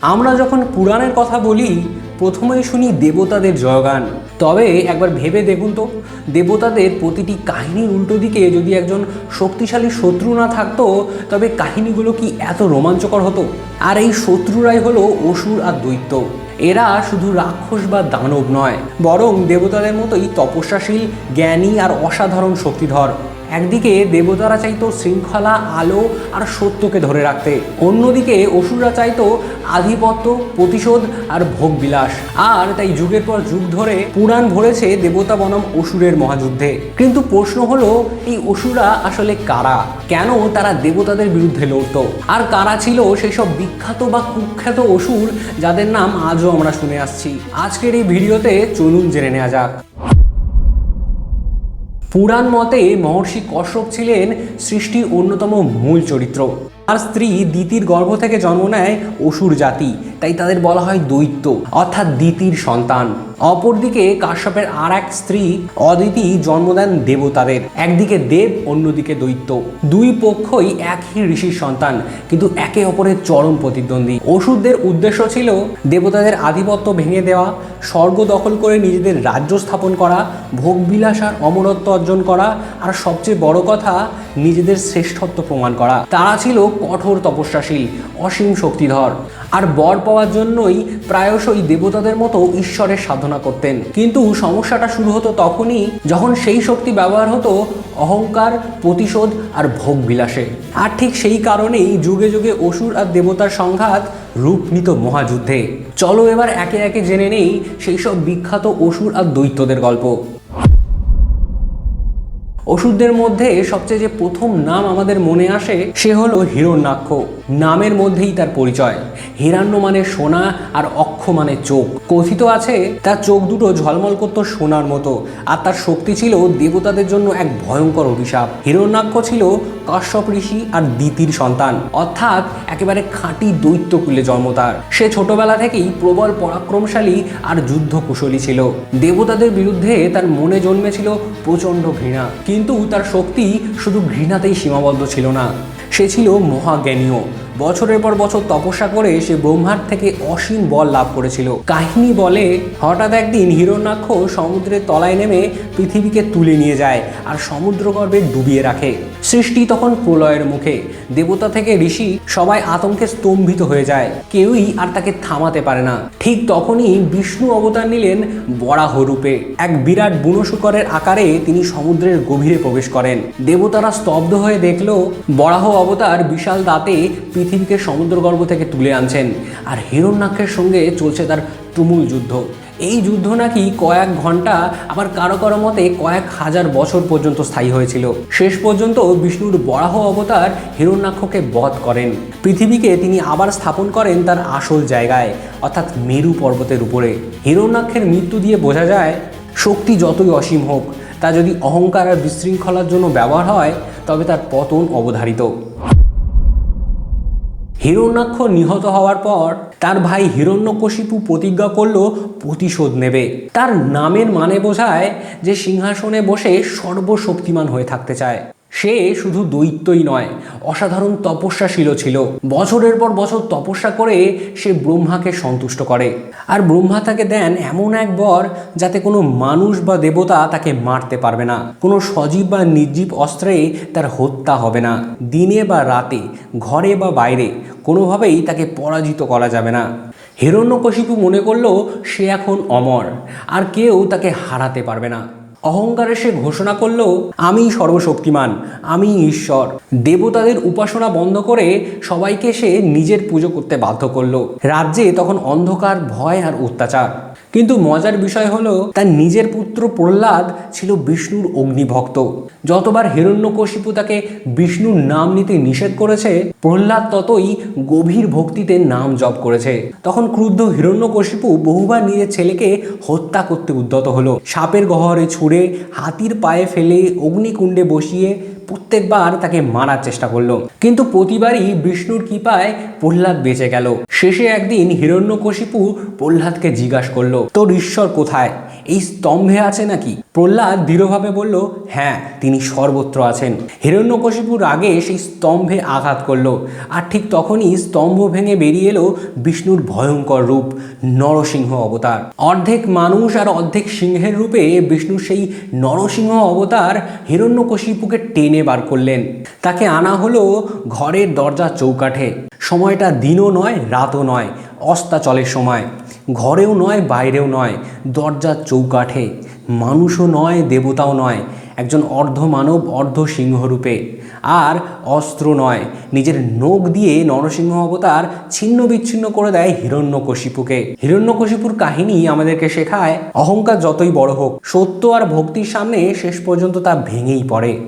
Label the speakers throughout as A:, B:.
A: আমরা যখন পুরাণের কথা বলি, প্রথমেই শুনি দেবতাদের জয়গান। তবে একবার ভেবে দেখুন তো, দেবতাদের প্রতিটি কাহিনীর উল্টো দিকে যদি একজন শক্তিশালী শত্রু না থাকতো, তবে কাহিনীগুলো কি এত রোমাঞ্চকর হতো? আর এই শত্রুরাই হলো অসুর আর দৈত্য। এরা শুধু রাক্ষস বা দানব নয়, বরং দেবতাদের মতোই তপস্যাশীল, জ্ঞানী আর অসাধারণ শক্তিধর। একদিকে দেবতারা চাইতো শৃঙ্খলা, আলো আর সত্যকে ধরে রাখতে। অন্যদিকে অসুররা চাইতো আধিপত্য, প্রতিশোধ আর ভোগবিলাস। আর তাই যুগের পর যুগ ধরে পুরাণ ভরেছে দেবতা বনাম অসুরের মহাযুদ্ধে। কিন্তু প্রশ্ন হলো, এই অসুররা আসলে কারা? কেন তারা দেবতাদের বিরুদ্ধে লড়তো? আর কারা ছিল সেই সব বিখ্যাত বা কুখ্যাত অসুর, যাদের নাম আজও আমরা শুনে আসছি। আজকের এই ভিডিওতে চলুন জেনে নেওয়া যাক। পুরাণ মতে মহর্ষি কশ্যপ ছিলেন সৃষ্টির অন্যতম মূল চরিত্র। আর স্ত্রী দিতির গর্ভ থেকে জন্ম নেয় অসুর জাতি, তাই তাদের বলা হয় দৈত্য, অর্থাৎ দিতির সন্তান। অপরদিকে কাশ্যপের আর এক স্ত্রী অদিতি জন্ম দেন দেবতাদের, একদিকে দেব, অন্যদিকে দৈত্য। দুই পক্ষই একই ঋষির সন্তান, কিন্তু একে অপরের চরম প্রতিদ্বন্দ্বী। অসুরদের উদ্দেশ্য ছিল দেবতাদের আধিপত্য ভেঙে দেওয়া স্বর্গ দখল করে নিজেদের রাজ্য স্থাপন করা, ভোগবিলাস আর অমরত্ব অর্জন করা, আর সবচেয়ে বড় কথা, নিজেদের শ্রেষ্ঠত্ব প্রমাণ করা। তারা ছিল কঠোর তপস্যাশীল, অসীম শক্তিধর। আর বর পাওয়ার জন্যই প্রায়শই দেবতাদের মতো ঈশ্বরের সাধনা করতেন। কিন্তু সমস্যাটা শুরু হতো তখনই, যখন সেই শক্তি ব্যবহার হতো অহংকার, প্রতিশোধ আর ভোগ বিলাসে আর ঠিক সেই কারণেই যুগে যুগে অসুর আর দেবতার সংঘাত রূপ নিত মহাযুদ্ধে। চলো এবার একে একে জেনে নেই সেই সব বিখ্যাত অসুর আর দৈত্যদের গল্প। অসুরদের মধ্যে সবচেয়ে যে প্রথম নাম আমাদের মনে আসে, সে হলো হিরণ্যাক্ষ। নামের মধ্যেই তার পরিচয়। হিরান্ন মানে সোনা আর অক্ষ মানে চোখ। কথিত আছে, তার চোখ দুটো ঝলমল করতো সোনার মতো, আর তার শক্তি ছিল দেবতাদের জন্য এক ভয়ঙ্কর অভিশাপ। হিরণ্যাক্ষ ছিল কাশ্যপ ঋষি আর দিতির সন্তান। অর্থাৎ একেবারে খাঁটি দৈত্য কুলে জন্ম তার। সে ছোটবেলা থেকেই প্রবল পরাক্রমশালী আর যুদ্ধ কুশলী ছিল। দেবতাদের বিরুদ্ধে তার মনে জন্মেছিল প্রচণ্ড ঘৃণা। কিন্তু তার শক্তি শুধু ঘৃণাতেই সীমাবদ্ধ ছিল না। সে ছিল মহাজ্ঞানীয় বছরের পর বছর তপস্যা করে সে ব্রহ্মার থেকে অসীম বল লাভ করেছিল। কাহিনী বলে, হঠাৎ একদিন হিরণ্যাক্ষ সমুদ্রের তলায় নেমে পৃথিবীকে তুলে নিয়ে যায় আর সমুদ্রগর্ভে ডুবিয়ে রাখে। সৃষ্টি তখন প্রলয়ের মুখে। দেবতা থেকে ঋষি সবাই আতঙ্কে স্তম্ভিত হয়ে যায়। কেউই আর তাকে থামাতে পারে না। ঠিক তখনই বিষ্ণু অবতার নিলেন বরাহ রূপে। এক বিরাট বুনো শুকরের আকারে তিনি সমুদ্রের গভীরে প্রবেশ করেন। দেবতারা স্তব্ধ হয়ে দেখল, বরাহ অবতার বিশাল দাঁতে পৃথিবীকে সমুদ্রগর্ভ থেকে তুলে আনছেন। আর হিরণ্যাক্ষের সঙ্গে চলছে তার তুমুল যুদ্ধ। এই যুদ্ধ নাকি কয়েক ঘণ্টা, আবার কারও কারও মতে কয়েক হাজার বছর পর্যন্ত স্থায়ী হয়েছিল। শেষ পর্যন্ত বিষ্ণুর বরাহ অবতার হিরণ্যাক্ষকে বধ করেন। পৃথিবীকে তিনি আবার স্থাপন করেন তার আসল জায়গায়, অর্থাৎ মেরু পর্বতের উপরে। হিরণ্যাক্ষের মৃত্যু দিয়ে বোঝা যায়, শক্তি যতই অসীম হোক, তা যদি অহংকার আর বিশৃঙ্খলার জন্য ব্যবহার হয়, তবে তার পতন অবধারিত। হিরণ্যাক্ষ নিহত হওয়ার পর তার ভাই হিরণ্যকশিপু প্রতিজ্ঞা করল প্রতিশোধ নেবে। তার নামের মানে বোঝায় যে সিংহাসনে বসে সর্বশক্তিমান হয়ে থাকতে চায়। সে শুধু দৈত্যই নয়, অসাধারণ তপস্যাশীল ছিল। বছরের পর বছর তপস্যা করে সে ব্রহ্মাকে সন্তুষ্ট করে। আর ব্রহ্মা তাকে দেন এমন এক বর যাতে কোনো মানুষ বা দেবতা তাকে মারতে পারবে না। কোনো সজীব বা নির্জীব অস্ত্রে তার হত্যা হবে না। দিনে বা রাতে, ঘরে বা বাইরে, কোনোভাবেই তাকে পরাজিত করা যাবে না। হিরণ্যকশিপু মনে করল, সে এখন অমর। আর কেউ তাকে হারাতে পারবে না। অহংকারে সে ঘোষণা করলেও আমি সর্বশক্তিমান, আমি ঈশ্বর। দেবতাদের উপাসনা বন্ধ করে সবাইকে সে নিজের পুজো করতে বাধ্য করল। রাজ্যে তখন অন্ধকার, ভয় আর অত্যাচার। কিন্তু মজার বিষয় হলো, তার নিজের পুত্র প্রহ্লাদ ছিল বিষ্ণুর অগ্নিভক্ত। যতবার হিরণ্যকশিপু তাকে বিষ্ণুর নাম নিতে নিষেধ করেছে, প্রহ্লাদ ততই গভীর ভক্তিতে নাম জপ করেছে। তখন ক্রুদ্ধ হিরণ্যকশিপু বহুবার নিজের ছেলেকে হত্যা করতে উদ্যত হলো। সাপের গহরে ছুঁড়ে হাতির পায়ে ফেলে অগ্নিকুণ্ডে বসিয়ে প্রত্যেকবার তাকে মারার চেষ্টা করল। কিন্তু প্রতিবারই বিষ্ণুর কৃপায় প্রহ্লাদ বেঁচে গেল। শেষে একদিন হিরণ্যকশিপু প্রহ্লাদকে জিজ্ঞাসা করল, তোর ঈশ্বর কোথায়? এই স্তম্ভে আছে নাকি? প্রহ্লাদ দৃঢ়ভাবে বলল হ্যাঁ তিনি সর্বত্র আছেন। হিরণ্যকশিপুর আগে সেই স্তম্ভে আঘাত করল। আর ঠিক তখনই স্তম্ভ ভেঙে বেরিয়ে এলো বিষ্ণুর ভয়ঙ্কর রূপ, নরসিংহ অবতার। অর্ধেক মানুষ আর অর্ধেক সিংহের রূপে বিষ্ণুর সেই নরসিংহ অবতার হিরণ্যকশিপুকে টেনে বার করলেন। তাকে আনা হলো ঘরের দরজা চৌকাঠে। সময়টা দিনও নয়, রাতও নয়, অস্তাচলের সময়। ঘরেও নয়, বাইরেও নয় দরজার চৌকাঠে। মানুষও নয়, দেবতাও নয়, একজন অর্ধ মানব অর্ধ সিংহরূপে আর অস্ত্র নয়, নিজের নখ দিয়ে নরসিংহ অবতার ছিন্ন বিচ্ছিন্ন করে দেয় হিরণ্যকশিপুকে। হিরণ্যকশিপুর কাহিনী আমাদেরকে শেখায়, অহংকার যতই বড় হোক, সত্য আর ভক্তির সামনে শেষ পর্যন্ত তা ভেঙেই পড়ে।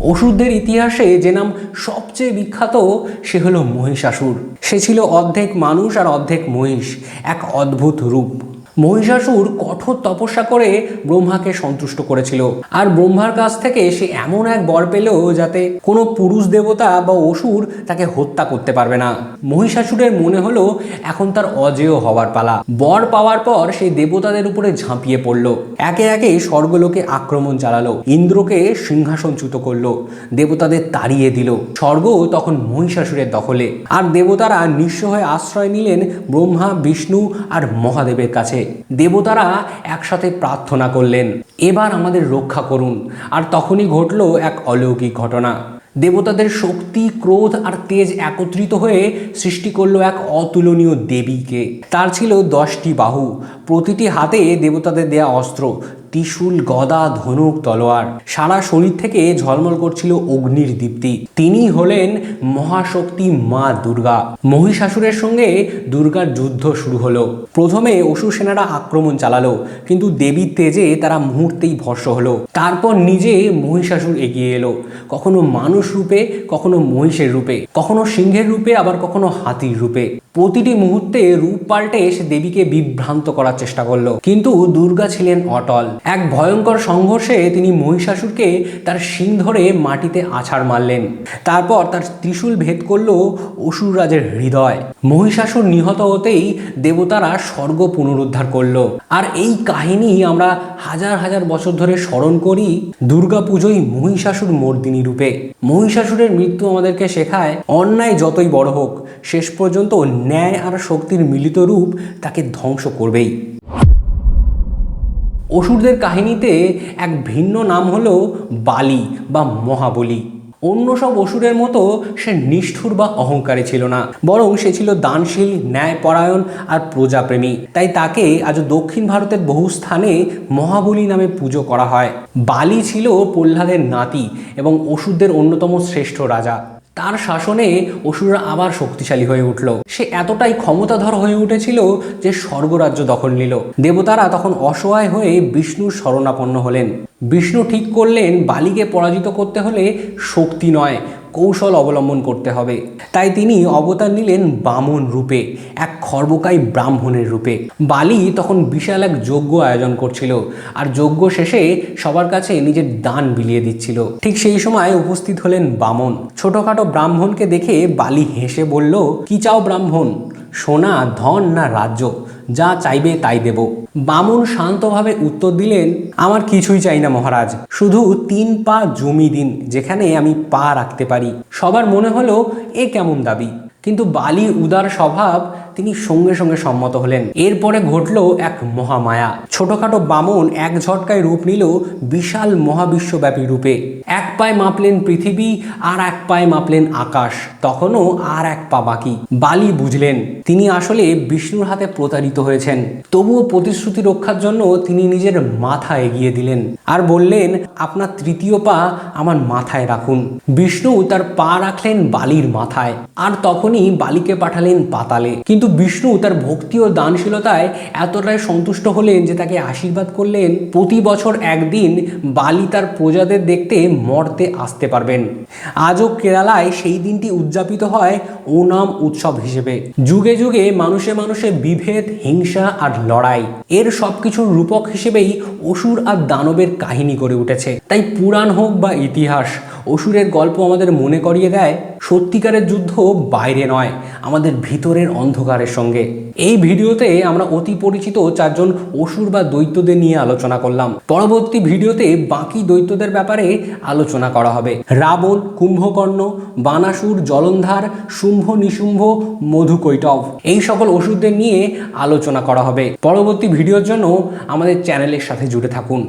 A: অসুরদের ইতিহাসে যে নাম সবচেয়ে বিখ্যাত, সে হলো মহিষাসুর। সে ছিল অর্ধেক মানুষ আর অর্ধেক মহিষ, এক অদ্ভুত রূপ। মহিষাসুর কঠোর তপস্যা করে ব্রহ্মাকে সন্তুষ্ট করেছিল। আর ব্রহ্মার কাছ থেকে সে এমন এক বর পেল যাতে কোনো পুরুষ দেবতা বা অসুর তাকে হত্যা করতে পারবে না। মহিষাসুরের মনে হলো, এখন তার অজেয় হওয়ার পালা। বর পাওয়ার পর সে দেবতাদের উপরে ঝাঁপিয়ে পড়ল। একে একে স্বর্গলোকে আক্রমণ চালালো। ইন্দ্রকে সিংহাসনচ্যুত করল। দেবতাদের তাড়িয়ে দিল। স্বর্গ তখন মহিষাসুরের দখলে। আর দেবতারা নিঃস্ব হয়ে আশ্রয় নিলেন ব্রহ্মা, বিষ্ণু আর মহাদেবের কাছে। দেবতারা একসাথে প্রার্থনা করলেন, এবার আমাদের রক্ষা করুন। আর তখনই ঘটল এক অলৌকিক ঘটনা। দেবতাদের শক্তি, ক্রোধ আর তেজ একত্রিত হয়ে সৃষ্টি করল এক অতুলনীয় দেবীকে। তার ছিল দশটি বাহু। প্রতিটি হাতে দেবতাদের দেয়া অস্ত্র। ত্রিশূল, গদা, ধনুক, তলোয়ার। সারা শরীর থেকে ঝলমল করছিল অগ্নির দীপ্তি। তিনি হলেন মহাশক্তি মা দুর্গা। মহিষাসুরের সঙ্গে দুর্গার যুদ্ধ শুরু হলো। প্রথমে অসুর সেনারা আক্রমণ চালালো, কিন্তু দেবীর তেজে তারা মুহূর্তেই ভস্য হলো। তারপর নিজে মহিষাসুর এগিয়ে এলো। কখনো মানুষ রূপে, কখনো মহিষের রূপে, কখনো সিংহের রূপে, আবার কখনো হাতির রূপে। প্রতিটি মুহূর্তে রূপ পাল্টে সে দেবীকে বিভ্রান্ত করার চেষ্টা করল। কিন্তু দুর্গা ছিলেন অটল। এক ভয়ঙ্কর সংঘর্ষে তিনি মহিষাসুরকে তার শিং ধরে মাটিতে আছাড় মারলেন। তারপর তার ত্রিশূল ভেদ করল অসুর রাজের হৃদয়। মহিষাসুর নিহত হতেই দেবতারা স্বর্গ পুনরুদ্ধার করল। আর এই কাহিনী আমরা হাজার হাজার বছর ধরে স্মরণ করি দুর্গা পুজোয় মহিষাসুর মর্দিনী রূপে। মহিষাসুরের মৃত্যু আমাদেরকে শেখায়, অন্যায় যতই বড় হোক, শেষ পর্যন্ত ন্যায় আর শক্তির মিলিত রূপ তাকে ধ্বংস করবেই। অসুরদের কাহিনীতে এক ভিন্ন নাম হলো বালি বা মহাবলী। অন্য সব অসুরের মতো সে নিষ্ঠুর বা অহংকারী ছিল না, বরং সে ছিল দানশীল, ন্যায়পরায়ণ আর প্রজাপ্রেমী। তাই তাকে আজ দক্ষিণ ভারতের বহু স্থানে মহাবলী নামে পুজো করা হয়। বালি ছিল প্রহ্লাদের নাতি এবং অসুরদের অন্যতম শ্রেষ্ঠ রাজা। তার শাসনে অসুররা আবার শক্তিশালী হয়ে উঠল। সে এতটাই ক্ষমতাধর হয়ে উঠেছিল যে স্বর্গরাজ্য দখল নিল। দেবতারা তখন অসহায় হয়ে বিষ্ণুর শরণাপন্ন হলেন। বিষ্ণু ঠিক করলেন, বালিকে পরাজিত করতে হলে শক্তি নয় কৌশল অবলম্বন করতে হবে। তাই তিনি অবতার নিলেন বামন রূপে, এক খর্বকাই ব্রাহ্মণের রূপে। বালি তখন বিশাল এক যজ্ঞ আয়োজন করছিল, আর যজ্ঞ শেষে সবার কাছে নিজের দান বিলিয়ে দিচ্ছিল। ঠিক সেই সময় উপস্থিত হলেন বামন। ছোটখাটো ব্রাহ্মণকে দেখে বালি হেসে বলল, কি চাও ব্রাহ্মণ? সোনা, ধন না রাজ্য? যা চাইবে তাই দেব। বামুন শান্তভাবে উত্তর দিলেন, আমার কিছুই চাই না মহারাজ, শুধু তিন পা জমি দিন, যেখানে আমি পা রাখতে পারি। সবার মনে হলো, এ কেমন দাবি? কিন্তু বালি উদার স্বভাব তিনি সঙ্গে সঙ্গে সম্মত হলেন। এরপরে ঘটল এক মহামায়া। ছোটখাটো বামন এক ঝটকায় রূপ নিল বিশাল মহাবিশ্বব্যাপী রূপে। এক পায়ে মাপলেন পৃথিবী, আর এক পায়ে মাপলেন আকাশ। তখনও আর এক পা বাকি। বালি বুঝলেন, তিনি আসলে বিষ্ণুর হাতে প্রতারিত হয়েছেন। তবুও প্রতিশ্রুতি রক্ষার জন্য তিনি নিজের মাথা এগিয়ে দিলেন আর বললেন, আপনার তৃতীয় পা আমার মাথায় রাখুন। বিষ্ণু তার পা রাখলেন বালির মাথায়, আর তখনই বালিকে পাঠালেন পাতালে। কিন্তু বিষ্ণু তার ভক্তি ও দানশীলতায় এতটাই সন্তুষ্ট হলেন যে তাকে আশীর্বাদ করলেন প্রতি বছর একদিন বালি তার প্রজাদের দেখতে মর্তে আসতে পারবেন। আজও কেরালায় সেই দিনটি উদযাপিত হয় ওনাম উৎসব হিসেবে। যুগে যুগে মানুষে মানুষে বিভেদ, হিংসা আর লড়াই। এর সবকিছুর রূপক হিসেবেই অসুর আর দানবের কাহিনী গড়ে উঠেছে। তাই পুরাণ হোক বা ইতিহাস, অসুরের গল্প আমাদের মনে করিয়ে দেয়, সত্যিকারের যুদ্ধ বাইরে নয়, আমাদের ভিতরের অন্ধকারের সঙ্গে। এই ভিডিওতে আমরা অতি পরিচিত চারজন অসুর বা দৈত্যদের নিয়ে আলোচনা করলাম। পরবর্তী ভিডিওতে বাকি দৈত্যদের ব্যাপারে আলোচনা করা হবে। রাবণ, কুম্ভকর্ণ, বানাসুর, জলন্ধার, শুম্ভ, নিশুম্ভ মধু মধুকৈটব, এই সকল অসুরদের নিয়ে আলোচনা করা হবে। পরবর্তী ভিডিওর জন্য আমাদের চ্যানেলের সাথে জুড়ে থাকুন।